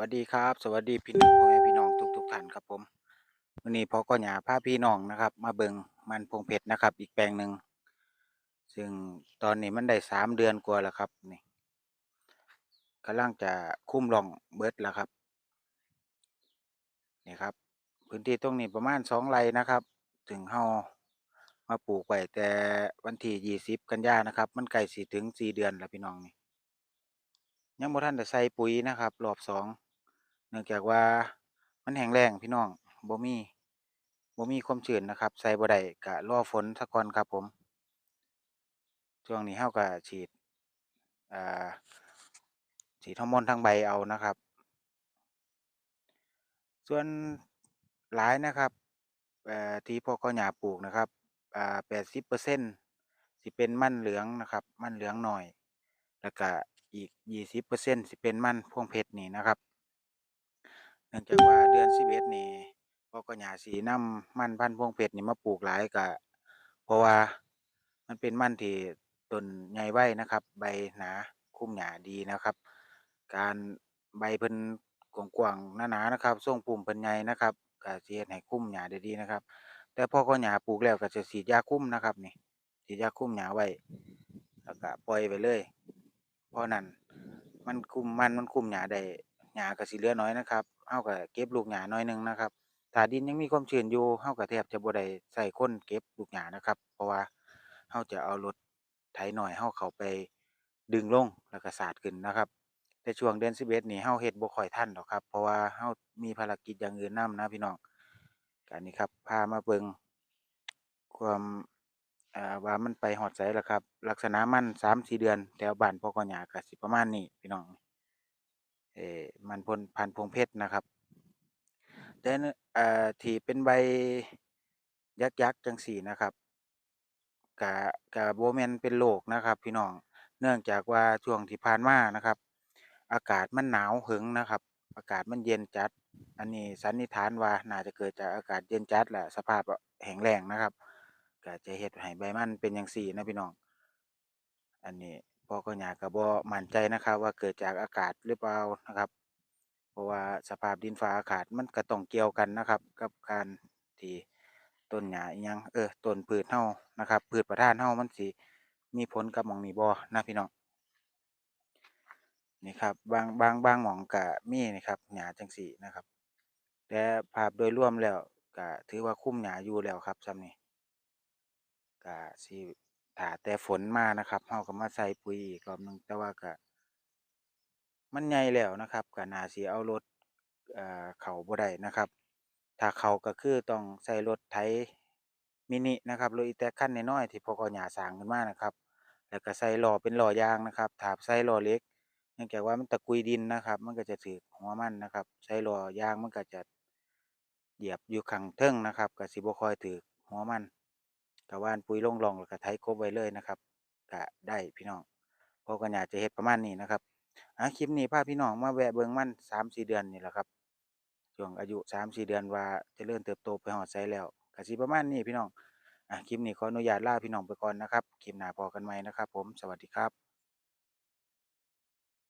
วัสดีครับ สวัสดีพี่น้องพ่อแม่พี่น้องทุกทุกท่านครับผมวันนี้พอก็หยาพาพี่น้องนะครับ มาเบิงมันพงเพชรนะครับ อีกแปลงหนึ่งซึ่งตอนนี้มันได้สามเดือนกว่าแล้วครับนี่กำลังจะคุ้มร่องเบิดแล้วครับนี่ครับ พื้นที่ตรงนี้ประมาณสองไร่นะครับ ถึงเฮามาปลูกไว้แต่วันที่ยี่สิบกันยานะครับ มันใกล้สิถึงสี่เดือนแล้วพี่น้องนี่ยังบ่ทันได้ใส่ปุ๋ยนะครับ รอบสอง นื่องจากว่ามันแห้งแล้งพี่น้องบ่มีบ่มีความชื้นนะครับ ใส่บ่ได้ก็รอฝนซะก่อนครับผม ช่วงนี้เฮาก็ฉีดอ่าฉีดฮอร์โมนทางใบเอานะครับ ส่วนหลายนะครับอ่อที่พ่อก็หญ้าปลูกนะครับอ่า80%สิเป็นมันเหลืองนะครับมันเหลืองหน้อยแล้วก็อีก20%สิบเปอร์เซ็นต์สิเป็นมันพวงเพชรนี่นะครับ นื่องจากว่าเดือน11นี่พ่อก็หญ้าสินำมันพันธุ์พวงเพชรนี่มาปลูกหลายก็เพราะว่ามันเป็นมันที่ต้นใหญ่ไว้นะครับ ใบหนาคุ้มหญ้าดีนะครับ การใบเพิ่นกว้างๆหนาๆนะครับทรงพุ่มเพิ่นใหญ่นะครับก็สิเฮ็ดให้คุ้มหญ้าได้ดีนะครับ แต่พ่อก็หญ้าปลูกแล้วก็จะฉีดยาคุ้มนะครับนี่ฉีดยาคุ้มหญ้าไว้แล้วก็ปล่อยไว้เลยเพราะนั้นมันคุมมันมันคุมหญ้าได้หญ้าก็สิเหลือน้อยนะครับ เฮาก็เก็บลูกหญ้าน้อยหนึ่งนะครับ ถ้าดินยังมีความชื้นอยู่เฮาก็แทบจะบ่ได้ใช้คนเก็บลูกหญ้านะครับ เพราะว่าเฮาจะเอารถไถหน้อยเฮาเข้าไปดึงลงแล้วก็สาดขึ้นนะครับ แต่ช่วงเดือน11นี่เฮาเฮ็ดบ่ค่อยทันดอกครับ เพราะว่าเฮามีภารกิจอย่างอื่นนำนะพี่น้องก็นี่ครับพามาเบิ่งความอ่าว่ามันไปฮอดไสแล้วครับ ลักษณะมัน3-4เดือนแถวบ้านพ่อก็หญ้าก็สิประมาณนี้พี่น้อง เอมันพ่นพันพวงเพชรนะครับแต่นอ่อที่เป็นใบยักษ์ๆจั่งซี้นะครับก็ก็บ่แมนเป็นโรคนะครับ พี่น้องเนื่องจากว่าช่วงที่ผ่านมานะครับ อากาศมันหนาวหึงนะครับ อากาศมันเย็นจัด อันนี้สันนิษฐานว่าน่าจะเกิดจากอากาศเย็นจัดแหละสภาพแห้งแล้งนะครับก็จะเฮ็ดให้ใบมันเป็นจั่างซี้นะพี่น้อง อันนี้ พอก็หญ้าก็บ่มั่นใจนะครับว่าเกิดจากอากาศหรือเปล่านะครับ เพราะว่าสภาพดินฟ้าอากาศมันก็ต้องเกี่ยวกันนะครับ กับการที่ต้นหญ้าอิหยังเออต้นพืชเรานะครับพืชประทานเรามันสิมีผลกับหมองนี้บ่นะพี่น้องนี่ครับบางบางบางหมองก็มีนี่ครับหญ้าจังซี้นะครับ แต่ภาพโดยรวมแล้วก็ถือว่าคุ้มหญ้าอยู่แล้วครับส่ำนี้ก็สิ ท่าแต่ฝนมานะครับเราก็มาใส่ปุ๋ยอีกรอบหนึ่งแต่ว่าก็มันใหญ่แล้วนะครับก็น่าสิเอารถเอ่อเข้าบ่ได้นะครับ ถ้าเข้าก็คือต้องใช้รถไถมินินะครับรถอีแต๊กคันน้อยๆที่พ่อก็หญ้าสร้างขึ้นมานะครับ แล้วก็ใส่ล้อเป็นล้อยางนะครับถ้าใส่ล้อเหล็กเนื่องจากว่ามันตะกุยดินนะครับ มันก็จะถูกหัวมันนะครับใส่ล้อยางมันก็จะเหยียบอยู่ข้างเทิงนะครับก็สิบ่ค่อยถูกหัวมัน ก็ว่านปุ๋ยลงรองแล้วก็ไถกลบไว้เลยนะครับก็ได้พี่น้องพอกัน่าจะเฮ็ดประมาณนี้นะครับอะคลิปนี้พาพี่น้องมาแวะเบิ่งมันสามสี่เดือนนี่แหละครับช่วงอายุสามสี่เดือนว่าจะเริ่มเติบโตไปหอดไซแล้วก็สิประมาณนี้พี่น้องอะคลิปนี้ขออนุญาตลาพี่น้องไปก่อนนะครับคลิปหน้าพอกันไหมนะครับ ผมสวัสดีครับ